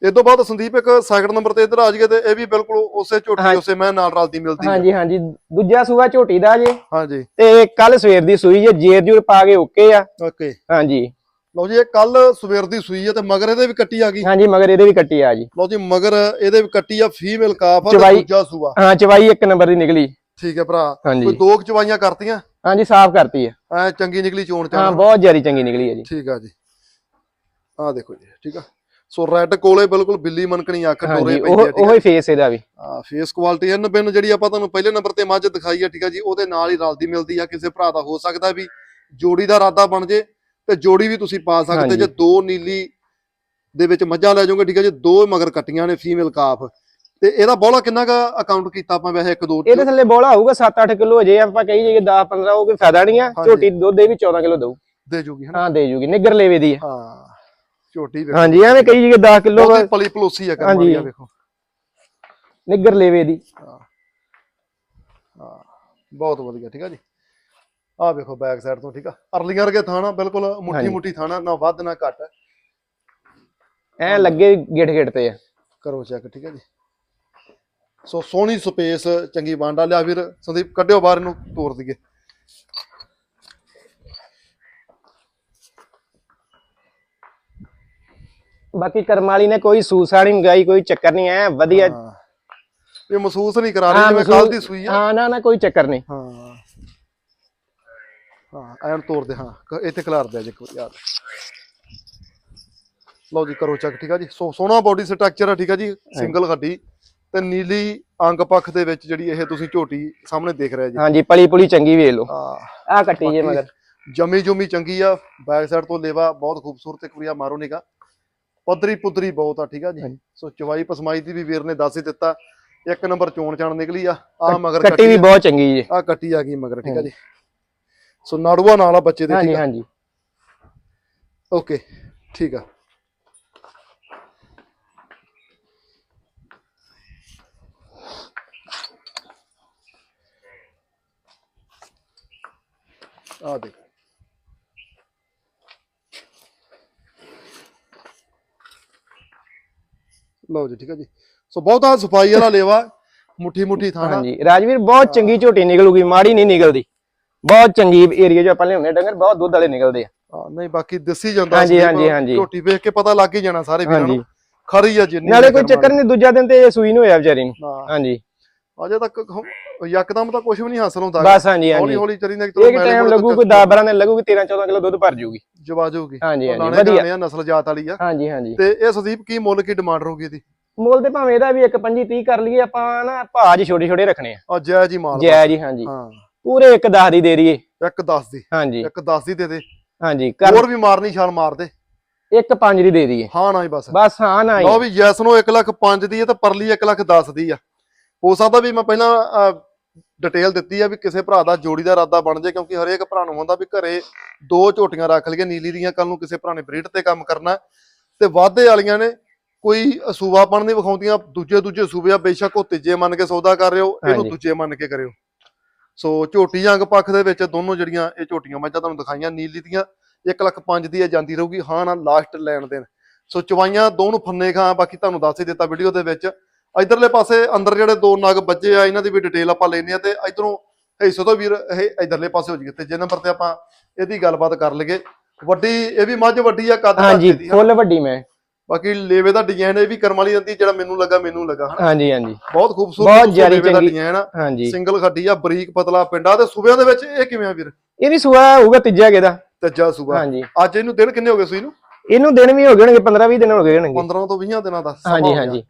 ਇਹ ਤੋਂ ਬਾਅਦ ਸੰਦੀਪ ਇੱਕ ਸੈਕਿੰਡ ਨੰਬਰ ਤੇ ਇੱਧਰ ਆ ਜਾਈਏ ਤੇ ਇਹ ਵੀ ਬਿਲਕੁਲ ਉਸੇ ਝੋਟੀ। ਉਸੇ ਮੈਂ ਨਾਲ ਰਲਦੀ ਮਿਲਦੀ ਹਾਂਜੀ ਹਾਂਜੀ। ਦੂਜਾ ਸੂਆ ਝੋਟੀ ਦਾ ਜੇ। ਹਾਂਜੀ। ਤੇ ਕੱਲ ਸਵੇਰ ਦੀ ਸੂਈ ਜੇ ਜੇਰ ਜੂਰ ਪਾ ਕੇ ਓਕੇ ਆ। ਓਕੇ। ਹਾਂਜੀ। ਲਓ ਜੀ ਇਹ ਕੱਲ ਸਵੇਰ ਦੀ ਸੂਈ ਹੈ ਤੇ ਮਗਰ ਇਹਦੇ ਵੀ ਕੱਟੀ ਆ ਗਈ। ਹਾਂਜੀ ਮਗਰ ਇਹਦੇ ਵੀ ਕੱਟੀ ਆ ਜੀ। ਲਓ ਜੀ ਮਗਰ ਇਹਦੇ ਵੀ ਕੱਟੀ ਆ ਫੀਮੇਲ ਕਾਫ ਆ ਤੇ ਦੂਜਾ ਸੂਆ। ਹਾਂ ਚਵਾਈ ਇੱਕ ਨੰਬਰ ਦੀ ਨਿਕਲੀ। ਠੀਕ ਹੈ ਭਰਾ। ਕੋਈ ਦੋ ਚਵਾਈਆਂ ਕਰਤੀਆਂ? ਹਾਂਜੀ ਸਾਫ਼ ਕਰਤੀ ਹੈ ਐ ਚੰਗੀ ਨਿਕਲੀ ਚੋਣ ਹਾਂ ਚ ਬਹੁਤ ਜ਼ਿਆਦੀ ਚੰਗੀ ਨਿਕਲੀ ਹੈ ਜੀ। ਠੀਕ ਆ ਜੀ। ਆ ਦੇਖੋ ਜੀ ਠੀਕ ਆ। ਸੋ ਰੈੱਡ ਕੋਲੇ ਬਿਲਕੁਲ ਬਿੱਲੀ ਮਨਕਣੀ ਅੱਖ ਡੋਰੇ ਉਹ ਆ ਠੀਕ ਉਹ ਹੀ ਫੇਸ ਇਹਦਾ ਵੀ। ਆ ਫੇਸ ਕੁਆਲਿਟੀ ਐਨ ਬਿਨ ਜਿਹੜੀ ਆਪਾਂ ਤੁਹਾਨੂੰ ਪਹਿਲੇ ਨੰਬਰ ਤੇ ਮੱਝ ਦਿਖਾਈ ਆ ਠੀਕ ਆ ਜੀ ਉਹਦੇ ਨਾਲ ਹੀ ਰਲਦੀ ਮਿਲਦੀ ਆ। ਕਿਸੇ ਭਰਾ ਦਾ ਹੋ ਸਕਦਾ ਵੀ ਜੋੜੀ ਦਾ ਇਰਾਦਾ ਬਣ ਜੇ। ਤੇ ਜੋੜੀ ਵੀ ਤੁਸੀਂ ਪਾ ਸਕਦੇ। ਜੇ ਦੋ ਨੀਲੀ ਦੇ ਵਿੱਚ ਮੱਝਾਂ ਲੈ ਜਾਓਗੇ ਠੀਕ ਆ ਜੀ ਦੋ ਮਗਰ ਕੱਟੀਆਂ ਨੇ ਫੀਮੇਲ ਕਾਫ ਤੇ ਇਹਦਾ ਬੋਲਾ ਕਿੰਨਾ ਕੁ ਅਕਾਊਂਟ ਕੀਤਾ ਆਪਾਂ ਵੈਸੇ ਇੱਕ ਦੋ ਇਹਦੇ ਥੱਲੇ ਬੋਲਾ ਹੋਊਗਾ 7-8 ਕਿਲੋ ਜੇ ਆਪਾਂ ਕਹੀ ਜਾਈਏ 10-15 ਉਹ ਕੋਈ ਫਾਇਦਾ ਨਹੀਂ ਆ। ਝੋਟੀ ਦੁੱਧ ਦੇ ਵੀ 14 ਕਿਲੋ ਦਊ। ਦੇ ਜੂਗੀ ਹਾਂ ਦੇ ਜੂਗੀ ਨਿੱਗਰ ਲੇਵੇ ਦੀ ਹੈ ਹਾਂ ਝੋਟੀ ਹਾਂਜੀ ਐਵੇਂ ਕਹੀ ਜਾਈਏ 10 ਕਿਲੋ ਪਲੀ ਪਲੋਸੀ ਆ ਕਰਮ ਹਾਂਜੀ। ਵੇਖੋ। ਨਿੱਗਰ ਲੇਵੇ ਦੀ। ਹਾਂ ਬਹੁਤ ਵਧੀਆ ਠੀਕ ਆ ਜੀ। ਆਹ ਵੇਖੋ ਬੈਕ ਸਾਈਡ ਤੋਂ ਠੀਕ ਆ? ਅਰਲੀਆਂ ਵਰਗੇ ਥਾਣਾ ਬਿਲਕੁਲ ਮੁੱਠੀ। ਮੁੱਠੀ ਥਾਣਾ ਨਾ ਵੱਧ ਨਾ ਘੱਟ। ਐ ਲੱਗੇ ਗਿੜ ਗਿੜ ਤੇ ਆ। ਕਰੋ ਚੈੱਕ ਠੀਕ ਹੈ ਜੀ? ਸੋ ਸੋਹਣੀ ਸਪੇਸ ਚੰਗੀ ਬਾਂਡਾ ਲਿਆ ਵੀਰ। ਸੰਦੀਪ ਕੱਢਿਓ ਬਾਹਰ ਇਹਨੂੰ ਤੋੜ ਦਈਏ। ਬਾਕੀ ਕਰਮ ਵਾਲੀ ਨੇ ਕੋਈ ਸੂਸਾ ਨਹੀਂ ਮੰਗਾਈ ਕੋਈ ਚੱਕਰ ਨਹੀਂ ਐ ਵਧੀਆ। ਇਹ ਮਹਿਸੂਸ ਨਹੀਂ ਕਰਾ ਰਹੀ ਜਿਵੇਂ ਕੱਲ ਦੀ ਸੂਈ ਆ। ਹਾਂ ਨਾ ਨਾ ਕੋਈ ਚੱਕਰ ਨਹੀਂ ਹਾਂ। ਹਾਂ ਐਨ ਤੋੜ ਦੇ ਹਾਂ ਇੱਥੇ ਖਿਲਾਰ ਦੇ ਜੇ ਕੋਈ ਯਾਰ। ਲਓ ਜੀ ਕਰੋ ਚੈੱਕ ਠੀਕ ਆ ਜੀ? ਸੋ ਸੋਹਣਾ ਬਾਡੀ ਸਟਰਕਚਰ ਆ ਠੀਕ ਆ ਜੀ? ਸਿੰਗਲ ਹੱਡੀ ਤੇ ਨੀਲੀ ਅੰਗ ਪੱਖ ਦੇ ਵਿੱਚ ਜਿਹੜੀ ਇਹ ਤੁਸੀਂ ਝੋਟੀ ਸਾਹਮਣੇ ਦੇਖ ਰਹੇ ਜੀ। ਹਾਂਜੀ ਪਲੀ ਪੁਲੀ ਚੰਗੀ ਵੇਖ ਲਓ। ਆ ਆ ਕੱਟੀ ਜੇ ਮਗਰ। ਜਮੀ ਜੁਮੀ ਚੰਗੀ ਆ ਬੈਕ ਸਾਈਡ ਤੋਂ ਲੇਵਾ ਬਹੁਤ ਖੂਬਸੂਰਤ ਇੱਕ ਵਾਰੀ ਮਾਰੋ ਨਿਗਾ ਪੱਧਰੀ ਪੁੱਧਰੀ ਬਹੁਤ ਆ ਠੀਕ ਆ ਜੀ। ਸੋ ਚਵਾਈ ਪਸਮਾਈ ਦੀ ਵੀ ਵੀਰ ਨੇ ਦੱਸ ਹੀ ਦਿੱਤਾ। ਇੱਕ ਨੰਬਰ ਚੋਣ ਚਾਣ ਨਿਕਲੀ ਆ ਆ ਮਗਰ ਕੱਟੀ ਵੀ ਬਹੁਤ ਚੰਗੀ ਜੇ। ਆ ਕੱਟੀ ਆ ਗਈ ਮਗਰ ਠੀਕ ਆ ਜੀ? ਸੋ ਨਾੜੂਆ ਨਾਲ ਆ ਬੱਚੇ ਦੇ ਹਾਂਜੀ ਠੀਕ ਆ? ਹਾਂਜੀ। ਓਕੇ ਠੀਕ ਆ। ਆ ਦੇਖ ਲਓ ਜੀ ਠੀਕ ਆ ਜੀ। ਸੋ ਬਹੁਤਾ ਸਫ਼ਾਈ ਵਾਲਾ ਲੇਵਾ ਮੁੱਠੀ ਮੁੱਠੀ ਥਾਣਾ ਹਾਂਜੀ ਰਾਜਵੀਰ ਬਹੁਤ ਚੰਗੀ ਝੋਟੀ ਨਿਕਲੂਗੀ ਮਾੜੀ ਨਹੀਂ ਨਿਕਲਦੀ। ਬਹੁਤ ਚੰਗੀ ਏਰੀਆ 'ਚ ਆਪਾਂ ਲਿਆਉਂਦੇ ਡੰਗਰ ਬਹੁਤ ਦੁੱਧ ਵਾਲੇ ਨਿਕਲਦੇ ਆ। ਨਹੀਂ ਬਾਕੀ ਦੱਸੀ ਜਾਂਦਾ ਹਾਂਜੀ, ਹਾਂਜੀ, ਹਾਂਜੀ। ਝੋਟੀ ਵੇਖ ਕੇ ਪਤਾ ਲੱਗ ਹੀ ਜਾਣਾ ਸਾਰੇ ਵੀਰਾਂ ਨੂੰ। ਖਰੀ ਆ ਜਿੰਨੀ ਨਾਲੇ ਕੋਈ ਚੱਕਰ ਨਹੀਂ ਦੂਜਾ ਦਿਨ ਤੇ ਸੂਈ ਨੂੰ ਹੋਇਆ ਵਿਚਾਰੀ ਨੂੰ। ਹਾਂਜੀ। ਅਜੇ ਤੱਕ ਯਕਦਮ ਤਾਂ ਕੁਝ ਵੀ ਨਹੀਂ ਹਾਸਲ ਹੁੰਦਾ। ਬਸ ਹਾਂਜੀ ਹੌਲੀ ਹਾਂਜੀ। ਹੌਲੀ ਚਰੀ ਨੇ ਇਹ ਕਿ ਟਾਈਮ ਲੱਗੂ ਕੋਈ 10 12 ਦਿਨ ਲੱਗੂਗੀ 13 14 ਕਿਲੋ ਦੁੱਧ ਭਰ ਜੂਗੀ ਜਵਾ ਜਾਊਗੀ। ਹਾਂਜੀ ਹਾਂਜੀ ਵਧੀਆ। ਨਸਲ ਜਾਤ ਵਾਲੀ ਆ। ਹਾਂਜੀ ਹਾਂਜੀ। ਤੇ ਇਹ ਸੰਦੀਪ ਕੀ ਮੁੱਲ ਕੀ ਡਿਮਾਂਡ ਰਹੂਗੀ ਇਹਦੀ? ਮੁੱਲ ਤੇ ਭਾਵੇਂ ਇਹਦਾ ਵੀ ਇੱਕ 25 30 ਕਰ ਲਈਏ ਆਪਾਂ ਨਾ ਭਾਜ ਛੋਟੇ ਛੋਟੇ ਰੱਖਣੇ ਆ। ਆ ਜੈ ਜੀ ਮਾਲ ਜੈ ਜੀ ਹਾਂਜੀ। ਹਾਂ। ਪੂਰੇ ਇੱਕ 10 ਦੀ ਦੇ ਦਈਏ। ਇੱਕ 10 ਦੀ। ਹਾਂਜੀ। ਇੱਕ 10 ਦੀ ਦੇ ਦੇ। ਹਾਂਜੀ ਹੋਰ ਵੀ ਮਾਰਨੀ ਛਾਲ ਮਾਰ ਦੇ। ਇੱਕ 5 ਦੀ ਦੇ ਦਈਏ। ਹਾਂ ਨਾ ਹੀ ਬਸ। ਬਸ ਹਾਂ ਨਾ ਹੀ ਲਓ ਵੀ ਯੈਸ ਨੂੰ 1 ਲੱਖ 5 ਦੀ ਹੈ ਤੇ ਪਰਲੀ 1 ਲੱਖ 10 ਦੀ ਆ। ਹੋ ਸਕਦਾ ਵੀ ਮੈਂ ਪਹਿਲਾਂ ਡਿਟੇਲ ਦਿੱਤੀ ਆ ਵੀ ਕਿਸੇ ਭਰਾ ਦਾ ਜੋੜੀ ਦਾ ਇਰਾਦਾ ਬਣ ਜਾਏ ਕਿਉਂਕਿ ਹਰੇਕ ਭਰਾ ਨੂੰ ਹੁੰਦਾ ਵੀ ਘਰੇ ਦੋ ਝੋਟੀਆਂ ਰੱਖ ਲਈਏ ਨੀਲੀ ਦੀਆਂ ਕੱਲ ਨੂੰ ਕਿਸੇ ਭਰਾ ਨੇ ਬਰੀਡ ਤੇ ਕੰਮ ਕਰਨਾ। ਤੇ ਵਾਧੇ ਵਾਲੀਆਂ ਨੇ ਕੋਈ ਸੂਬਾਪਣ ਨਹੀਂ ਵਿਖਾਉਂਦੀਆਂ ਦੂਜੇ ਦੂਜੇ ਸੂਬੇ ਆ ਬੇਸ਼ੱਕ ਉਹ ਤੀਜੇ ਮੰਨ ਕੇ ਸੌਦਾ ਕਰ ਰਹੇ ਹੋ ਇਹਨੂੰ। ਦੂਜੇ ਮੰਨ ਕੇ ਕਰਿਓ। ਸੋ ਝੋਟੀ ਅੰਗ ਪੱਖ ਦੇ ਵਿੱਚ ਦੋਨੋਂ ਜਿਹੜੀਆਂ ਇਹ ਝੋਟੀਆਂ ਮੈਂ ਤੁਹਾਨੂੰ ਦਿਖਾਈਆਂ ਨੀਲੀ ਦੀਆਂ 1 ਲੱਖ 5 ਦੀ ਇਹ ਜਾਂਦੀ ਰਹੂਗੀ ਹਾਂ ਨਾ ਲਾਸਟ ਲੈਣ ਦੇਣ। ਸੋ ਚਵਾਈਆਂ ਦੋ ਨੂੰ ਫੰਨੇ ਖਾਂ ਬਾਕੀ ਤੁਹਾਨੂੰ ਦੱਸ ਹੀ ਦਿੱਤਾ ਵੀਡੀਓ ਦੇ ਵਿੱਚ। ਇਧਰਲੇ ਪਾਸੇ ਅੰਦਰ ਜਿਹੜੇ ਦੋ ਨਗ ਬੱਜੇ ਆ ਇਹਨਾਂ ਦੀ ਵੀ ਡਿਟੇਲ ਆਪਾਂ ਲੈਨੇ ਆ ਤੇ ਇਧਰੋਂ ਹਿੱਸੇ ਤੋਂ ਵੀਰ ਇਹ ਇਧਰਲੇ ਪਾਸੇ ਹੋ ਜੀਏ ਤੇ ਜੇ ਨੰਬਰ ਤੇ ਆਪਾਂ ਇਹਦੀ ਗੱਲਬਾਤ ਕਰ ਲਈਏ। ਵੱਡੀ ਇਹ ਵੀ ਮੱਝ ਵੱਡੀ ਆ ਕੱਦ ਹਾਂਜੀ। ਫੁੱਲ ਵੱਡੀ ਮੈਂ। ਬਾਕੀ ਲੇਵੇ ਦਾ ਡਿਜ਼ਾਈਨ ਇਹ ਵੀ ਕਰਮ ਵਾਲੀ ਜਾਂਦੀ ਜਿਹੜਾ ਮੈਨੂੰ ਲੱਗਾ ਮੈਨੂੰ ਲੱਗਾ। ਹਾਂਜੀ ਹਾਂਜੀ। ਬਹੁਤ ਖੂਬਸੂਰਤ ਬਹੁਤ ਦਾ ਚੰਗੀ। ਡਿਜ਼ਾਈਨ ਆ ਹਾਂਜੀ। ਸਿੰਗਲ ਖੱਡੀ ਆ ਬਰੀਕ ਪਤਲਾ ਪਿੰਡਾ ਤੇ ਸੂਬਿਆਂ ਦੇ ਵਿੱਚ ਇਹ ਕਿਵੇਂ ਆ ਵੀਰ? ਇਹ ਵੀ ਸੂਆ ਹੋਊਗਾ ਤੀਜਾ ਕਿਹਦਾ ਤੀਜਾ ਸੂਬਾ। ਹਾਂਜੀ। ਅੱਜ ਇਹਨੂੰ ਦਿਨ ਕਿੰਨੇ ਹੋ ਗਏ ਸੂਈ ਨੂੰ? ਇਹਨੂੰ ਦਿਨ ਵੀ ਹੋ ਗਏ ਹੋਣਗੇ 15 20 ਦਿਨ ਹੋ ਗਏ ਹੋਣਗੇ। 15 ਤੋਂ 20 ਦਿਨਾਂ ਦਾ ਹਾਂਜੀ। ਹਾਂਜੀ।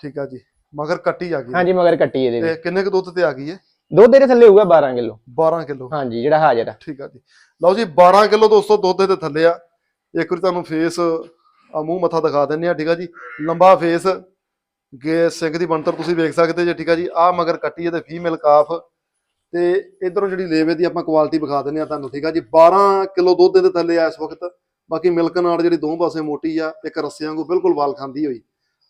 ਠੀਕ ਆ ਜੀ। ਮਗਰ ਕੱਟੀ ਆ ਗਈ। ਹਾਂਜੀ ਮਗਰ ਕੱਟੀ ਇਹਦੇ ਤੇ ਕਿੰਨੇ ਕੁ ਦੁੱਧ ਤੇ ਆ ਗਈ ਹੈ ਦੁੱਧ ਇਹਦੇ ਥੱਲੇ ਹੋਊਗਾ 12 ਕਿਲੋ। 12 ਕਿਲੋ। ਹਾਂਜੀ ਜਿਹੜਾ ਹਾਜ਼ਰ ਆ। ਠੀਕ ਆ ਜੀ। ਲਓ ਜੀ 12 ਕਿਲੋ ਦੋਸਤੋ ਦੁੱਧ ਦੇ ਥੱਲੇ ਆ। ਇੱਕ ਵਾਰੀ ਤੁਹਾਨੂੰ ਫੇਸ ਆ ਮੂੰਹ ਮੱਥਾ ਦਿਖਾ ਦਿੰਨੇ ਆ ਠੀਕ ਆ ਜੀ। ਲੰਬਾ ਫੇਸ ਗੇ ਸਿੰਘ ਦੀ ਬਣਤਰ ਤੁਸੀਂ ਵੇਖ ਸਕਦੇ ਜੇ ਠੀਕ ਆ ਜੀ। ਆ ਮਗਰ ਕੱਟੀ ਹੈ ਤੇ ਫੀਮੇਲ ਕਾਫ ਤੇ ਇਧਰੋਂ ਜਿਹੜੀ ਲੇਵੇ ਦੀ ਆਪਾਂ ਕੁਆਲਿਟੀ ਵਿਖਾ ਦਿੰਨੇ ਆ ਤੁਹਾਨੂੰ ਠੀਕ ਆ ਜੀ। 12 ਕਿਲੋ ਦੁੱਧ ਦੇ ਥੱਲੇ ਆ ਇਸ ਵਕਤ। ਬਾਕੀ ਮਿਲਕ ਨਾੜ ਜਿਹੜੀ ਦੋ ਪਾਸੇ ਮੋਟੀ ਆ ਇੱਕ ਰੱਸਿਆਂ ਵਾਂਗੂ ਬਿਲਕੁਲ ਵਾਲ ਖਾਂਦੀ ਹੋਈ।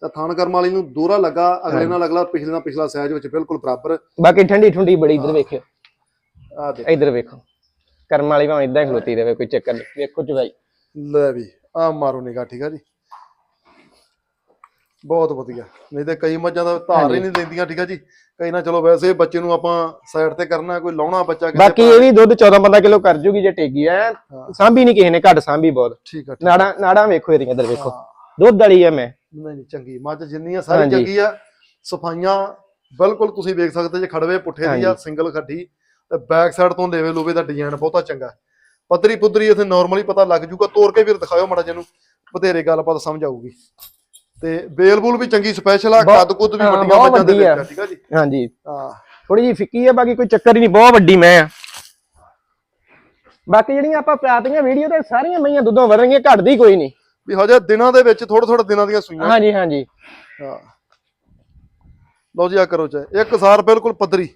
ਤਾਂ ਥਣ ਕਰਮ ਵਾਲੀ ਨੂੰ ਦੋਹਰਾ ਲੱਗਾ ਅਗਲੇ ਨਾਲ ਅਗਲਾ ਪਿਛਲੇ ਨਾਲ ਪਿਛਲਾ ਸਾਈਜ਼ ਵਿੱਚ ਬਿਲਕੁਲ ਬਰਾਬਰ। ਬਾਕੀ ਠੰਡੀ ਠੁੰਡੀ ਬੜੀ ਇੱਧਰ ਵੇਖਿਓ। ਆ ਦੇ ਇੱਧਰ ਵੇਖੋ। ਕਰਮ ਵਾਲੀ ਭਾਵੇਂ ਇਦਾਂ ਖਲੋਤੀ ਰਵੇ ਕੋਈ ਚੱਕਰ ਨਹੀਂ। ਵੇਖੋ ਚਵਾਈ ਲੈ ਵੀ। ਆ ਮਾਰੋ ਨਿਗਾ ਠੀਕ ਆ ਜੀ। ਬਹੁਤ ਵਧੀਆ। ਨਹੀਂ ਤੇ ਕਈ ਮੱਝਾਂ ਦਾ ਧਾਰ ਹੀ ਨਹੀਂ ਲੈਂਦੀਆਂ ਠੀਕ ਆ ਜੀ। ਕਈ ਨਾ ਚਲੋ ਵੈਸੇ ਬੱਚੇ ਨੂੰ ਆਪਾਂ ਸਾਈਡ ਤੇ ਕਰਨਾ ਕੋਈ ਲਾਉਣਾ ਬੱਚਾ ਕਿਸੇ ਬਾਕੀ ਇਹ ਵੀ ਦੁੱਧ 14 15 ਕਿਲੋ ਕਰ ਜੂਗੀ ਜੇ ਟੇਗੀ ਐ। ਸਾਂਭੀ ਨਹੀਂ ਕਿਸੇ ਨੇ ਘੱਟ ਸਾਂਭੀ ਬਹੁਤ। ਠੀਕ ਆ ਨਾੜਾਂ ਨਾੜਾਂ ਵੇਖੋ ਇਹਦੀਆਂ ਇੱਧਰ ਵੇਖੋ। ਦੁੱਧ ਵਾਲੀ ਐ ਮੈਂ। ਨਹੀਂ ਨਹੀਂ ਚੰਗੀ। ਮੱਝ ਜਿੰਨੀ ਆ ਸਾਰੀ। ਚੰਗੀ ਆ ਸਫਾਈਆਂ ਬਿਲਕੁਲ ਤੁਸੀਂ ਵੇਖ ਸਕਦੇ ਜੇ ਖੜਵੇ ਪੁੱਠੇ ਦੀ ਆ। ਸਿੰਗਲ ਖੱਡੀ ਤੇ ਬੈਕ ਸਾਈਡ ਤੋਂ ਲੇਵੇ ਲੂਵੇ ਦਾ ਡਿਜ਼ਾਈਨ ਬਹੁਤਾ ਚੰਗਾ। ਪੱਧਰੀ ਪੁੱਧਰੀ ਇੱਥੇ ਨਾਰਮਲੀ ਪਤਾ ਲੱਗ ਜੂਗਾ ਤੋੜ ਕੇ ਵੀ ਦਿਖਾਇਓ ਮੜਾ ਜਿਹਨੂੰ ਬਥੇਰੇ ਗੱਲਬਾਤ ਸਮਝ ਆਊਗੀ। ਤੇ ਬੇਲ ਬੂਲ ਵੀ ਚੰਗੀ ਸਪੈਸ਼ਲ ਆ ਕੱਦ ਕੁੱਦ ਵੀ ਵੱਡੀਆਂ ਮੱਝਾਂ ਦੇ ਵਿੱਚ ਆ। ਆ ਠੀਕ ਆ ਜੀ? ਹਾਂਜੀ। ਹਾਂ। ਥੋੜੀ ਜਿਹੀ ਫਿੱਕੀ ਐ ਬਾਕੀ ਕੋਈ ਚੱਕਰ ਹੀ ਨਹੀਂ ਬਹੁਤ ਵੱਡੀ ਮੈਂ ਆ। ਬਾਕੀ ਜਿਹੜੀਆਂ ਆਪਾਂ ਪ੍ਰਾਤੀਆਂ ਵੀਡੀਓ ਤੇ ਸਾਰੀਆਂ ਮਈਆਂ ਦੁੱਧੋਂ ਵਧਣਗੀਆਂ ਘਟਦੀ ਕੋਈ ਨਹੀਂ। ਵੀ ਹਜੇ ਦਿਨਾਂ ਦੇ ਵਿੱਚ ਥੋੜੇ ਥੋੜੇ ਦਿਨਾਂ ਦੀਆਂ ਸੂਈਆਂ। ਹਾਂਜੀ ਹਾਂਜੀ। ਹਾਂ। ਲਓ ਜੀ ਆ ਕਰੋ ਚਾਹੇ। ਇੱਕ ਸਾਰ ਬਿਲਕੁਲ ਪੱਧਰੀ।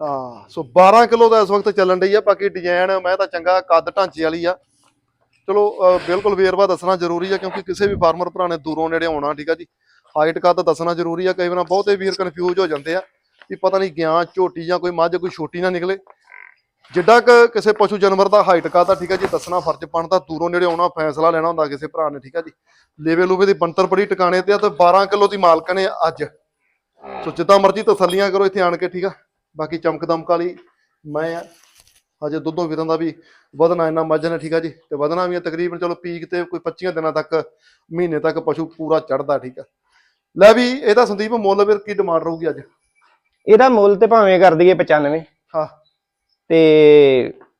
ਹਾਂ, ਸੋ 12 ਕਿਲੋ ਦਾ ਇਸ ਵਕਤ ਚੱਲਣ ਡਈ ਆ, ਬਾਕੀ ਡਿਜ਼ਾਈਨ ਮੈਂ ਤਾਂ ਚੰਗਾ ਕੱਦ ਢਾਂਚੇ ਵਾਲੀ ਆ। ਚਲੋ ਬਿਲਕੁਲ ਵੇਰਵਾ ਦੱਸਣਾ ਜ਼ਰੂਰੀ ਆ, ਕਿਉਂਕਿ ਕਿਸੇ ਵੀ ਫਾਰਮਰ ਭਰਾ ਨੇ ਦੂਰੋਂ ਨੇੜੇ ਆਉਣਾ, ਠੀਕ ਆ ਜੀ। ਹਾਈਟ ਕੱਦ ਦੱਸਣਾ ਜ਼ਰੂਰੀ ਆ, ਕਈ ਵਾਰ ਬਹੁਤੇ ਵੀਰ ਕਨਫਿਊਜ਼ ਹੋ ਜਾਂਦੇ ਆ ਵੀ ਪਤਾ ਨਹੀਂ ਗਿਆ ਝੋਟੀ ਜਾਂ ਕੋਈ ਮੱਝ, ਕੋਈ ਛੋਟੀ ਨਾ ਨਿਕਲੇ। ਜਿੱਡਾ ਕ ਕਿਸੇ ਪਸ਼ੂ ਜਾਨਵਰ ਦਾ ਹਾਈਟ ਕੱਦ ਆ, ਠੀਕ ਆ ਜੀ, ਦੱਸਣਾ ਫਰਜ਼ ਬਣਦਾ, ਦੂਰੋਂ ਨੇੜੇ ਆਉਣਾ, ਫੈਸਲਾ ਲੈਣਾ ਹੁੰਦਾ ਕਿਸੇ ਭਰਾ ਨੇ, ਠੀਕ ਆ ਜੀ। ਲੇਵੇ ਲੂਵੇ ਦੀ ਬੰਤਰ ਬੜੀ ਟਿਕਾਣੇ ਤੇ ਆ, ਤੇ 12 ਕਿਲੋ ਦੀ ਮਾਲਕ ਨੇ ਅੱਜ। ਸੋ ਜਿੱਦਾਂ ਮਰਜ਼ੀ ਤਸੱਲੀਆਂ ਕਰੋ, ਇੱਥੇ ਆਣ ਕੇ, ਠੀਕ ਆ। ਬਾਕੀ ਚਮਕ ਦਮਕ ਵਾਲੀ ਮੈਂ ਹਜੇ ਦੁੱਧੋਂ ਵਿਰਾਂ ਦਾ ਵੀ ਵਧਣਾ ਇੰਨਾ ਮੱਝ ਨੇ ਠੀਕ ਆ ਜੀ? ਤੇ ਵਧਣਾ ਵੀ ਆ ਤਕਰੀਬਨ ਚਲੋ ਪੀਕ ਤੇ ਕੋਈ 25 ਦਿਨਾਂ ਤੱਕ ਮਹੀਨੇ ਤੱਕ ਪਸ਼ੂ ਪੂਰਾ ਚੜਦਾ ਠੀਕ ਆ। ਲੈ ਵੀ ਇਹਦਾ ਸੰਦੀਪ ਮੁੱਲ ਫਿਰ ਕੀ ਡਿਮਾਂਡ ਰਹੂਗੀ ਅੱਜ? ਇਹਦਾ ਮੁੱਲ ਤੇ ਭਾਵੇਂ ਕਰ ਦਈਏ 95 ਹਾਂ। ਤੇ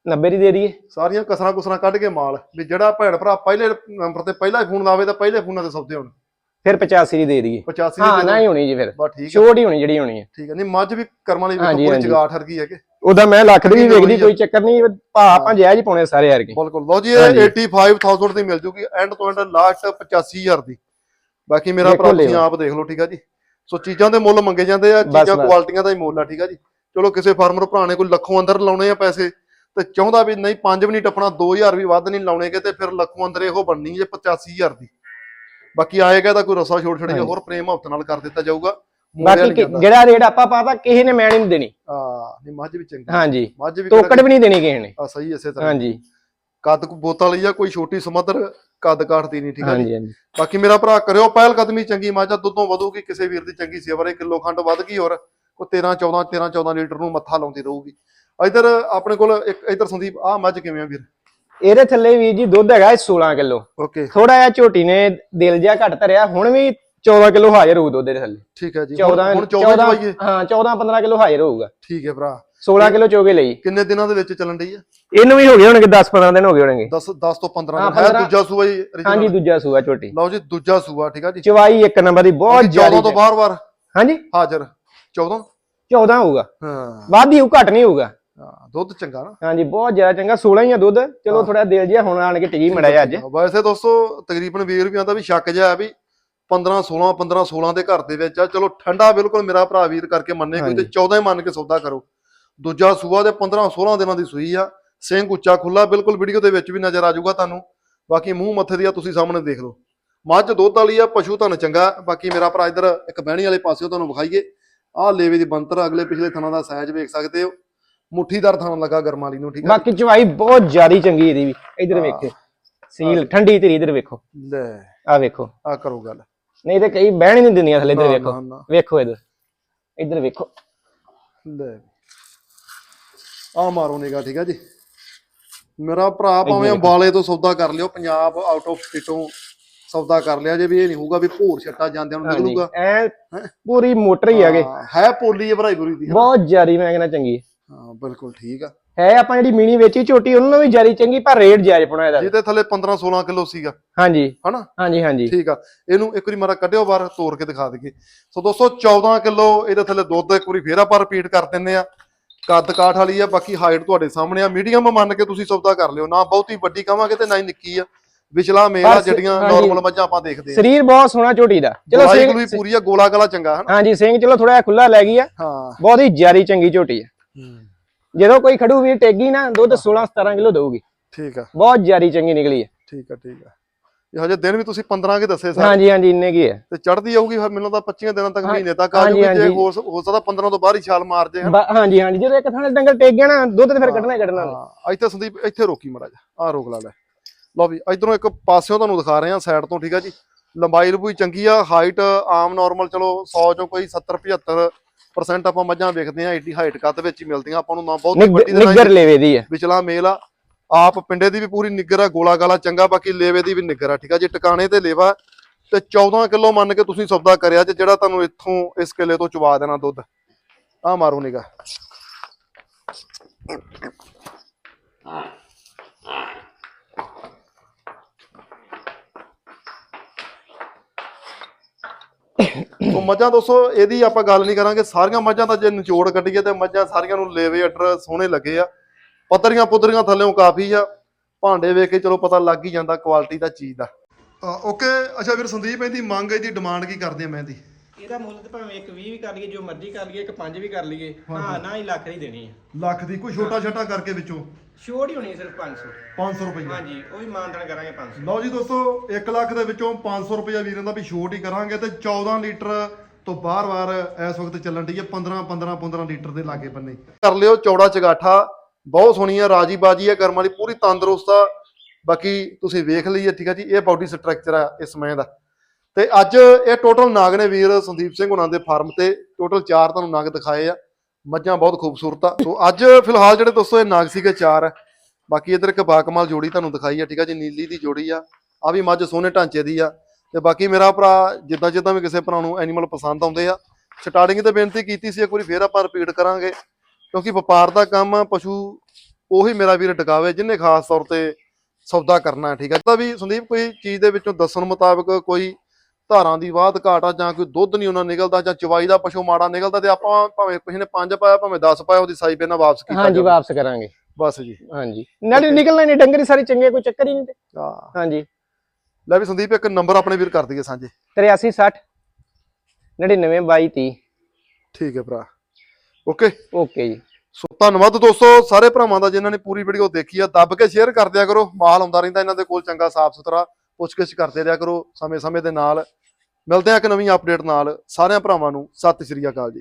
90 ਦੀ ਦੇ ਦਈਏ। ਸਾਰੀਆਂ ਕਸਰਾਂ ਕੁਸਰਾਂ ਕੱਢ ਕੇ ਮਾਲ ਵੀ ਜਿਹੜਾ ਭੈਣ ਭਰਾ ਪਹਿਲੇ ਨੰਬਰ ਤੇ ਪਹਿਲਾ ਫੋਨ ਲਾਵੇ ਤਾਂ ਪਹਿਲੇ ਫੋਨਾਂ ਤੇ ਸੌਦੇ ਹੋਣ। ਫਿਰ 85 ਦੀ ਦੇ ਦਈਏ। 85 ਹਾਂ ਨਾ ਹੀ ਹੋਣੀ ਜੀ ਫਿਰ। ਬਸ ਠੀਕ ਆ। ਛੋਟ ਹੀ ਹੋਣੀ ਜਿਹੜੀ ਹੋਣੀ ਹੈ ਠੀਕ ਆ। ਨਹੀਂ ਮੱਝ ਵੀ ਕਰਮਾਂ ਹਾਂਜੀ, ਵੇਖੋ ਪੂਰੀ। ਜਗਾਠ ਹਰਗੀ ਹੈ ਕਿ ਉਹਦਾ ਮੈਂ ਲੱਖ ਦੀ ਵੀ ਠੀਕ ਹੈ, ਵੇਖਦੀ ਉਹੀ ਆ। ਕੋਈ ਚੱਕਰ ਨਹੀਂ ਭਾ ਆਪਾਂ ਜਾਇਜ਼ ਹੀ ਪਾਉਣੇ ਸਾਰੇ ਯਾਰ ਕੇ ਬਿਲਕੁਲ। ਲਓ ਜੀ ਇਹ ਹਾਂਜੀ। 85000 ਦੀ ਮਿਲ ਜੂਗੀ। ਐਂਡ ਤੋਂ ਐਂਡ ਲਾਸਟ 85000 ਦੀ। ਬਾਕੀ ਮੇਰਾ ਭਰਾ ਤੁਸੀਂ। ਆਪ ਦੇਖ ਲਓ ਠੀਕ ਆ ਜੀ। ਸੋ ਚੀਜ਼ਾਂ ਦੇ ਮੁੱਲ ਮੰਗੇ ਜਾਂਦੇ ਆ ਚੀਜ਼ਾਂ। ਕੁਆਲਿਟੀਆਂ ਦਾ ਹੀ ਮੁੱਲ ਆ ਠੀਕ ਆ ਜੀ। ਚਲੋ ਕਿਸੇ ਫਾਰਮਰ ਭਰਾ ਨੇ ਕੋਈ ਲੱਖੋਂ ਅੰਦਰ ਲਾਉਣੇ ਆ ਪੈਸੇ ਤੇ ਚਾਹੁੰਦਾ ਵੀ ਨਹੀਂ 5 ਵੀ ਨਹੀਂ ਟੱਪਣਾ 2000 ਵੀ ਵੱਧ ਨਹੀਂ ਲਾਉਣੇਗੇ ਤੇ ਫਿਰ ਲੱਖੋਂ ਅੰਦਰ ਇਹੋ ਬਣਨੀ ਜੇ 85000 ਦੀ। ਬਾਕੀ ਆਏਗਾ ਤਾਂ ਕੋਈ ਰਸਾ ਛੋੜ ਛੜੀ ਹਾਂਜੀ। ਹੋਰ ਪ੍ਰੇਮ ਹਫਤ ਨਾਲ ਕਰ ਦਿੱਤਾ ਜਾਊਗਾ ਬਾਕੀ ਕਿ-। ਜਿਹੜਾ ਰੇਟ ਆਪਾਂ ਪਾਤਾ ਕਿਸੇ ਨੇ ਮੈਂ ਨਹੀਂ ਦੇਣੀ। ਆ ਨਹੀਂ ਮੱਝ ਵੀ ਚੰਗੀ। ਹਾਂਜੀ। ਮੱਝ ਵੀ ਟੋਕੜ ਵੀ ਨਹੀਂ ਦੇਣੀ ਕਿਸੇ ਨੇ। ਆ ਸਹੀ ਇਸੇ ਤਰ੍ਹਾਂ। ਹਾਂਜੀ। ਕੱਦ ਕੁ ਬੋਤਲ ਲਈ ਆ ਕੋਈ ਛੋਟੀ ਸਮੱਧਰ ਕੱਦ ਕਾਟਦੀ ਨਹੀਂ ਠੀਕ ਜੀ? ਹਾਂਜੀ ਹਾਂਜੀ। ਬਾਕੀ ਮੇਰਾ ਭਰਾ ਕਰਿਓ ਪਹਿਲ ਕਦਮੀ ਚੰਗੀ ਮਾਝਾ ਦੁੱਧੋਂ ਵਧੂਗੀ ਕਿਸੇ ਵੀਰ ਦੀ ਚੰਗੀ ਸੇਵਾ ਰੇ ਕਿਲੋ ਖੰਡ ਵੱਧ ਗਈ ਹੋਰ ਕੋ 13 14 13 14 ਲੀਟਰ ਨੂੰ ਮੱਥਾ ਲਾਉਂਦੀ ਰਹੂਗੀ। ਇਧਰ ਆਪਣੇ ਕੋਲ ਇੱਕ ਇਧਰ ਸੰਦੀਪ ਆ ਮੱਝ ਕਿਵੇਂ ਆ ਵੀਰ? ਇਹਦੇ ਥੱਲੇ ਵੀ ਜੀ ਦੁੱਧ ਹੈਗਾ 16 ਕਿਲੋ। ਓਕੇ। ਥੋੜਾ ਜਿਹਾ ਝੋਟੀ ਨੇ ਦਿਲ ਜਿਹਾ ਘੱਟ ਧਰਿਆ ਹੁਣ ਵੀ 14 ਕਿਲੋ ਹਾਜ਼ਰ ਹੋਊ ਦੁੱਧ ਦੇ ਥੱਲੇ। ਠੀਕ ਹੈ ਜੀ। ਹੁਣ 14 ਹੁਣ 14 ਚਵਾਈਏ? ਹਾਂ 14 15 ਕਿਲੋ ਹਾਜ਼ਰ ਹੋਊਗਾ। ਠੀਕ ਹੈ ਭਰਾ। 16 ਕਿਲੋ ਚੋਗੇ ਲਈ। ਕਿੰਨੇ ਦਿਨਾਂ ਦੇ ਵਿੱਚ ਚੱਲਣ ਡਈ ਆ ਇਹਨੂੰ ਵੀ ਹੋ ਗਏ ਹੋਣਗੇ 10 15 ਦਿਨ ਹੋ ਗਏ ਹੋਣਗੇ। 10 10 ਤੋਂ 15 ਹਾਂ, ਦਿਨ। ਹੈ 15 ਦੂਜਾ ਸੂਆ ਹੀ original? ਹਾਂਜੀ ਦੂਜਾ ਸੂਆ ਝੋਟੀ। ਲਓ ਜੀ ਦੂਜਾ ਸੂਆ ਠੀਕ ਆ ਜੀ। ਚਵਾਈ ਇੱਕ ਨੰਬਰ ਦੀ ਬਹੁਤ 14 ਜ਼ਿਆਦਾ ਤੋਂ ਬਾਰ-ਬਾਰ ਹਾਂਜੀ। ਹਾਜ਼ਰ। 14 14 ਹੋਊਗਾ। ਹਾਂ। ਵੱਧ ਹੀ ਹੋਊ ਘੱਟ ਨਹੀਂ ਹੋਊਗਾ। ਹਾਂ, ਦੁੱਧ ਚੰਗਾ ਨਾ? ਹਾਂਜੀ ਬਹੁਤ ਜ਼ਿਆਦਾ ਚੰਗਾ 16 ਹੀ ਆ ਦੁੱਧ। ਚਲੋ ਥੋੜਾ ਦਿਲ ਜਿਹਾ ਹੁਣ ਆਣ ਕੇ ਟਿਕੀ ਮੜਾ ਜਾ ਅੱਜ ਵੈਸੇ ਦੋਸਤੋ ਤਕਰੀਬਨ ਵੀਰ ਵੀ ਆਂਦਾ ਵੀ ਸ਼ੱਕ ਜਿਹਾ ਵੀ 15 16 15 16 ਦੇ ਘਰ ਦੇ ਵਿੱਚ ਆ। ਚਲੋ ਠੰਡਾ ਬਿਲਕੁਲ ਮੇਰਾ ਭਰਾ ਵੀਰ ਕਰਕੇ ਮੰਨੇ ਕੋਈ ਤੇ ਹਾਂਜੀ। 14 ਹੀ ਮੰਨ ਕੇ ਸੌਦਾ ਕਰੋ। ਦੂਜਾ ਸੂਆ ਦੇ 15 16 ਦਿਨਾਂ ਦੀ ਸੂਈ ਆ। ਸਿੰਘ ਉੱਚਾ ਖੁੱਲਾ ਬਿਲਕੁਲ ਵੀਡੀਓ ਦੇ ਵਿੱਚ ਵੀ ਨਜ਼ਰ ਆ ਜਾਊਗਾ ਤੁਹਾਨੂੰ। ਬਾਕੀ ਮੂੰਹ ਮੱਥੇ ਦੀ ਆ ਤੁਸੀਂ ਸਾਹਮਣੇ ਦੇਖ ਲਓ। ਮੱਝ ਦੁੱਧ ਵਾਲੀ ਆ ਪਸ਼ੂ ਤੁਹਾਨੂੰ ਚੰਗਾ। ਬਾਕੀ ਮੇਰਾ ਭਰਾ ਇੱਧਰ ਇੱਕ ਬਹਿਣੀ ਵਾਲੇ ਪਾਸਿਓ ਤੁਹਾਨੂੰ ਵਿਖਾਈਏ। ਆਹ ਲੇਵੇ ਦੀ ਬੰਤਰ ਅਗਲੇ ਪਿਛਲੇ ਥਣਾ ਦਾ ਸਾਈਜ਼ ਵੇਖ ਸਕਦੇ ਹੋ। ਮੁੱਠੀਦਾਰ ਥਣ ਲੱਗਾ ਗਰਮਾਲੀ ਨੂੰ ਠੀਕ ਆ ਬਾਕੀ ਚਵਾਈ ਬਹੁਤ ਜ਼ਿਆਦਾ ਚੰਗੀ ਇਹਦੀ ਵੀ। ਇਧਰ ਹਾਂ। ਵੇਖੋ ਸੀਲ ਠੰਡੀ ਤੇਰੀ ਇਧਰ ਵੇਖੋ। ਲੈ। ਆ ਵੇਖੋ। ਆ ਕਰੋ ਗੱਲ। ਨਹੀਂ ਤੇ ਕਈ ਬਹਿਣ ਹੀ ਨਹੀਂ ਦਿੰਦੀਆਂ ਥੱਲੇ ਇਧਰ ਵੇਖੋ। ਵੇਖੋ ਇਧਰ। ਇਧਰ ਵੇਖੋ। ਲੈ। ਆ ਮਾਰੋ ਨਿਗਾ ਠੀਕ ਆ ਜੀ। ਮੇਰਾ ਭਰਾ ਭਾਵੇਂ ਅੰਬਾਲੇ ਤੋਂ ਸੌਦਾ ਕਰ ਲਿਓ ਪੰਜਾਬ ਆਊਟ ਆਫ ਸਟੇਟੋਂ ਸੌਦਾ ਕਰ ਲਿਆ ਜੇ ਵੀ ਇਹ ਨਹੀਂ ਹੋਊਗਾ ਵੀ ਭੋਰ ਛੱਟਾ ਜਾਂਦਿਆਂ ਨੂੰ ਨਿਕਲੂਗਾ। ਐ ਪੂਰੀ ਮੋਟਰ ਹੀ ਆਗੇ ਹਾਂ, ਹੈ ਪੋਲੀ ਹੈ ਭਰਾਈ ਬੁਰੀ ਦੀ ਬਹੁਤ ਜ਼ਿਆਦਾ ਮੈਂ ਕਹਿੰਦਾ ਚੰਗੀ ਹੈ। ਬਿਲਕੁਲ ਠੀਕ ਆ। ਹੈ ਆਪਾਂ ਜਿਹੜੀ ਮੀਣੀ ਵੇਚੀ ਝੋਟੀ ਉਹਨਾਂ ਨੂੰ ਵੀ ਜਾਰੀ ਚੰਗੀ ਪਰ ਰੇਟ ਜਾਇਜ਼ ਪਾਉਣਾ ਇਹਦਾ। ਜਿਹਦੇ ਥੱਲੇ 15 16 ਕਿਲੋ ਸੀਗਾ। ਹਾਂਜੀ। ਹਨਾ? ਹਾਂਜੀ ਹਾਂਜੀ। ਠੀਕ ਆ। ਇਹਨੂੰ ਇੱਕ ਵਾਰੀ ਮਾਰਾ ਕੱਢਿਓ ਬਾਹਰ ਤੋੜ ਕੇ ਦਿਖਾ ਦਈਏ। ਸੋ ਦੋਸਤੋ 14 ਕਿਲੋ ਇਹਦੇ ਥੱਲੇ ਦੁੱਧ ਇੱਕ ਵਾਰੀ ਫੇਰ ਆਪਾਂ ਰਿਪੀਟ ਕਰ ਦਿੰਨੇ ਆ। ਕੱਦ ਕਾਠ ਵਾਲੀ ਆ ਬਾਕੀ ਹਾਈਟ ਤੁਹਾਡੇ ਸਾਹਮਣੇ ਆ। ਮੀਡੀਅਮ ਮੰਨ ਕੇ ਤੁਸੀਂ ਸੌਦਾ ਕਰ ਲਿਓ। ਨਾ ਬਹੁਤੀ ਵੱਡੀ ਕਵਾਂਗੇ ਤੇ ਨਾ ਹੀ ਨਿੱਕੀ ਆ। ਵਿਚਲਾ ਮੇਲ ਜਿਹੜੀਆਂ। ਨਾਰਮਲ ਮੱਝਾਂ ਆਪਾਂ ਦੇਖਦੇ ਆ। ਸਰੀਰ ਬਹੁਤ ਸੋਹਣਾ ਝੋਟੀ ਦਾ। ਚਲੋ ਸਿੰਘ ਗਲੂਈ ਪੂਰੀ ਆ ਗੋਲਾ ਗਲਾ ਚੰਗਾ ਹਨਾ? ਹਾਂਜੀ ਸਿੰਘ ਚਲੋ ਥੋੜਾ ਜਿਹਾ ਖੁੱਲਾ ਲੈ ਗਈ ਆ। ਹਾਂ। ਬਹੁਤ ਹੀ ਜਾਰੀ ਚੰਗੀ ਝੋਟੀ ਆ। ਜਦੋਂ ਕੋਈ ਖੜੂ ਵੀ ਟੇਗੀ ਨਾ ਦੁੱਧ 16 17 ਕਿਲੋ ਦਊਗੀ। ਠੀਕ ਆ। ਬਹੁਤ ਜਾਰੀ ਚੰਗੀ ਨਿਕਲੀ ਹੈ। ਠੀਕ ਆ ਠੀਕ ਆ। ਇਹ ਹਜੇ ਦਿਨ ਵੀ ਤੁਸੀਂ 15 ਕੇ ਦੱਸੇ ਸਰ। ਹਾਂਜੀ ਹਾਂਜੀ ਇੰਨੇ ਕੀ ਹੈ ਤੇ ਚੜਦੀ ਆਊਗੀ ਫਿਰ ਮੈਨੂੰ ਤਾਂ 25 ਦਿਨਾਂ ਤੱਕ ਹਾਂ, ਮਹੀਨੇ ਤੱਕ ਆ ਜੇ। ਹੋ ਹੋ ਸਕਦਾ 15 ਤੋਂ ਬਾਹਰ ਹੀ ਛਾਲ ਮਾਰ ਜੇ ਹਾਂਜੀ ਹਾਂਜੀ ਜਦੋਂ ਇੱਕ ਥਾਂ ਡੰਗਰ ਟੇਕ ਗਿਆ ਨਾ ਦੁੱਧ ਤੇ ਫਿਰ ਕੱਢਣਾ ਹੀ ਕੱਢਣਾ। ਹਾਂ ਇੱਥੇ ਸੰਦੀਪ ਇੱਥੇ ਰੋਕੀ ਮੜਾ ਜਾ ਆ ਰੋਕ ਲਾ ਲੈ। ਲਓ ਵੀ ਇਧਰੋਂ ਇੱਕ ਪਾਸਿਓਂ ਤੁਹਾਨੂੰ ਦਿਖਾ ਰਹੇ ਆ ਸਾਈਡ ਤੋਂ ਠੀਕ ਆ ਜੀ। ਲੰਬਾਈ ਲੰਬੂਈ ਚੰਗੀ ਆ ਹਾਈਟ ਆਮ ਨਾਰਮਲ ਚਲੋ 100 ਚੋਂ ਕੋਈ 70 75% ਆਪਾਂ ਮੱਝਾਂ ਵੇਖਦੇ ਆ ਏਡੀ ਹਾਈਟ ਕੱਦ ਵਿੱਚ ਹੀ ਮਿਲਦੀਆਂ ਆਪਾਂ ਨੂੰ ਨਾ ਬਹੁਤ ਵੱਡੀ ਨਿੱਗਰ ਲੈਵੇ ਦੀ ਹੈ। ਵਿਚਲਾ ਮੇਲ ਆ। ਆਪ ਪਿੰਡੇ ਦੀ ਵੀ ਪੂਰੀ ਨਿੱਗਰ ਆ ਗੋਲਾ ਗਾਲਾ ਚੰਗਾ ਬਾਕੀ ਲੇਵੇ ਦੀ ਵੀ ਨਿੱਗਰ ਆ ਠੀਕ ਆ ਜੀ? ਟਿਕਾਣੇ ਤੇ ਲੇਵਾ ਤੇ 14 ਕਿਲੋ ਮੰਨ ਕੇ ਤੁਸੀਂ ਸੌਦਾ ਕਰਿਆ ਜੇ ਜਿਹੜਾ ਤੁਹਾਨੂੰ ਇੱਥੋਂ ਇਸ ਕਿਲੇ ਤੋਂ ਚਵਾ ਦੇਣਾ ਦੁੱਧ। ਆ ਮਾਰੋ ਨਿਗਾ ਸੋ ਮੱਝਾਂ ਦੋਸਤੋ, ਇਹਦੀ ਆਪਾਂ ਗੱਲ ਨਹੀਂ ਕਰਾਂਗੇ। ਸਾਰੀਆਂ ਮੱਝਾਂ ਤਾਂ ਜੇ ਨਿਚੋੜ ਕੱਢੀਏ ਤੇ ਮੱਝਾਂ ਸਾਰੀਆਂ ਨੂੰ ਲੇਵੇ ਅਡਰ ਸੋਹਣੇ ਲੱਗੇ ਆ। ਪੱਤਰੀਆਂ ਪੁੱਤਰੀਆਂ ਥੱਲੇੋਂ ਕਾਫੀ ਆ। ਭਾਂਡੇ ਵੇਖ ਕੇ ਚਲੋ ਪਤਾ ਲੱਗ ਹੀ ਜਾਂਦਾ ਕੁਆਲਿਟੀ ਦਾ, ਚੀਜ਼ ਦਾ। ਓਕੇ ਅੱਛਾ ਵੀਰ ਸੰਦੀਪ, ਇਹਦੀ ਮੰਗ, ਇਹਦੀ ਡਿਮਾਂਡ ਕੀ ਕਰਦੇ ਆ ਮੈਂ ਇਹਦੀ ਇਹਦਾ ਮੁੱਲ ਤੇ ਭਾਵੇਂ ਇੱਕ 20 ਵੀ ਕਰ ਲਈਏ ਜੋ ਮਰਜ਼ੀ ਕਰ ਲਈਏ ਇੱਕ 5 ਵੀ ਕਰ ਲਈਏ ਹਾਂ ਨਾ ਹੀ ਲੱਖ ਨਹੀਂ ਦੇਣੀ ਹੈ। ਲੱਖ ਦੀ ਕੋਈ ਛੋਟਾ ਛੋਟਾ ਕਰਕੇ ਵਿੱਚੋਂ? ਛੋਟ ਹੀ ਹੋਣੀ ਹੈ ਸਿਰਫ 500 500 ਰੁਪਏ ਹਾਂਜੀ ਉਹ ਵੀ ਮਾਨਦਾਨ ਕਰਾਂਗੇ 500 ਲਓ ਜੀ ਦੋਸਤੋ 1 ਲੱਖ ਦੇ ਵਿੱਚੋਂ 500 ਰੁਪਏ ਵੀਰਾਂ ਦਾ ਵੀ ਛੋਟ ਹੀ ਕਰਾਂਗੇ ਤੇ 14 ਲੀਟਰ ਤੋਂ ਬਾਰ-ਬਾਰ ਇਸ ਵਕਤ ਚੱਲਣ ਦੀ ਹੈ 15 15 15 ਲੀਟਰ ਦੇ ਲਾਗੇ ਬੰਨੇ। ਕਰ ਲਿਓ ਚੌੜਾ ਚਗਾਠਾ ਬਹੁਤ ਸੋਹਣੀ ਆ ਰਾਜੀ ਬਾਜੀ ਆ ਕਰਮ ਪੂਰੀ ਤੰਦਰੁਸਤ ਆ। ਬਾਕੀ ਤੁਸੀਂ ਵੇਖ ਲਈਏ ਠੀਕ ਆ ਜੀ ਇਹ ਬਾਡੀ ਸਟਰਕਚਰ ਆ ਇਸ ਮੈਂ ਦਾ। ਤੇ ਅੱਜ ਇਹ ਟੋਟਲ ਨਾਗ ਨੇ ਵੀਰ ਸੰਦੀਪ ਸਿੰਘ ਉਹਨਾਂ ਦੇ ਫਾਰਮ ਤੇ ਟੋਟਲ 4 ਤੁਹਾਨੂੰ ਨਾਗ ਦਿਖਾਏ ਆ। ਮੱਝਾਂ ਬਹੁਤ ਖੂਬਸੂਰਤ ਆ। ਸੋ ਅੱਜ ਫਿਲਹਾਲ ਜਿਹੜੇ ਦੋਸਤੋ ਇਹ ਨਾਗ ਸੀਗੇ 4 ਬਾਕੀ ਇਧਰ ਇੱਕ ਬਾਕਮਾਲ ਜੋੜੀ ਤੁਹਾਨੂੰ ਦਿਖਾਈ ਆ, ਠੀਕ ਆ ਜੀ, ਨੀਲੀ ਦੀ ਜੋੜੀ ਆ। ਆ ਵੀ ਮੱਝ ਸੋਹਣੇ ਢਾਂਚੇ ਦੀ ਆ। ਤੇ ਬਾਕੀ ਮੇਰਾ ਭਰਾ ਜਿੱਦਾਂ ਜਿੱਦਾਂ ਵੀ ਕਿਸੇ ਭਰਾ ਨੂੰ ਐਨੀਮਲ ਪਸੰਦ ਆਉਂਦੇ ਆ ਸਟਾਰਟਿੰਗ ਤੇ ਬੇਨਤੀ ਕੀਤੀ ਸੀ, ਇੱਕ ਵਾਰੀ ਫੇਰ ਆਪਾਂ ਰਿਪੀਟ ਕਰਾਂਗੇ। ਕਿਉਂਕਿ ਵਪਾਰ ਦਾ ਕੰਮ ਪਸ਼ੂ ਉਹੀ ਮੇਰਾ ਵੀਰ ਟਿਕਾਵੇ ਜਿੰਨੇ ਖਾਸ ਤੌਰ ਤੇ ਸੌਦਾ ਕਰਨਾ, ਠੀਕ ਹੈ ਤਾਂ ਵੀ ਸੰਦੀਪ, ਕੋਈ ਚੀਜ਼ ਦੇ ਵਿੱਚੋਂ ਦੱਸਣ ਮੁਤਾਬਕ ਕੋਈ ਧਾਰਾਂ ਦੀ ਬਾਤ ਘਾਟ ਆ ਜਾਂ ਕੋਈ ਦੁੱਧ ਨਹੀਂ ਉਹਨਾਂ ਨਿਕਲਦਾ ਜਾਂ ਚਵਾਈ ਦਾ ਪਸ਼ੂ ਮਾੜਾ ਨਿਕਲਦਾ ਤੇ ਆਪਾਂ ਭਾਵੇਂ ਕਿਸੇ ਨੇ 5 ਪਾਇਆ ਭਾਵੇਂ 10 ਪਾਇਆ ਉਹਦੀ ਸਾਈ ਪੇ ਨਾਲ ਵਾਪਸ ਕੀਤਾ ਹਾਂਜੀ। ਵਾਪਸ ਕਰਾਂਗੇ। ਬਸ ਜੀ। ਹਾਂਜੀ। ਨਾਲੇ ਨਿਕਲਣਾ ਨਹੀਂ ਡੰਗਰ ਸਾਰੇ ਚੰਗੇ ਕੋਈ ਚੱਕਰ ਹੀ ਨਹੀਂ ਤੇ। ਹਾਂ। ਹਾਂਜੀ। ਲੈ ਵੀ ਸੰਦੀਪ ਇੱਕ ਨੰਬਰ ਆਪਣੇ ਵੀਰ ਕਰ ਦਈਏ ਸਾਂਝੇ। 83 60 99 22 30 ਠੀਕ ਹੈ ਭਰਾ। ਓਕੇ। ਓਕੇ ਜੀ। ਸੋ ਧੰਨਵਾਦ ਦੋਸਤੋ ਸਾਰੇ ਭਰਾਵਾਂ ਦਾ ਜਿਨ੍ਹਾਂ ਨੇ ਪੂਰੀ ਵੀਡੀਓ ਦੇਖੀ ਆ ਦੱਬ ਕੇ ਸ਼ੇਅਰ ਕਰ ਦਿਆ ਕਰੋ। ਮਾਲ ਆਉਂਦਾ ਰਹਿੰਦਾ ਇਹਨਾਂ ਦੇ ਕੋਲ ਚੰਗਾ ਸਾਫ਼ ਸੁਥਰਾ ਪੁੱਛਗਿੱਛ ਕਰਦੇ ਰਿਹਾ ਕਰੋ ਸਮੇਂ-ਸਮੇਂ ਦੇ ਨਾਲ। ਮਿਲਦੇ ਆ ਇੱਕ ਨਵੀਂ ਅਪਡੇਟ ਨਾਲ। ਸਾਰਿਆਂ ਭਰਾਵਾਂ ਨੂੰ ਸਤਿ ਸ਼੍ਰੀ ਅਕਾਲ ਜੀ।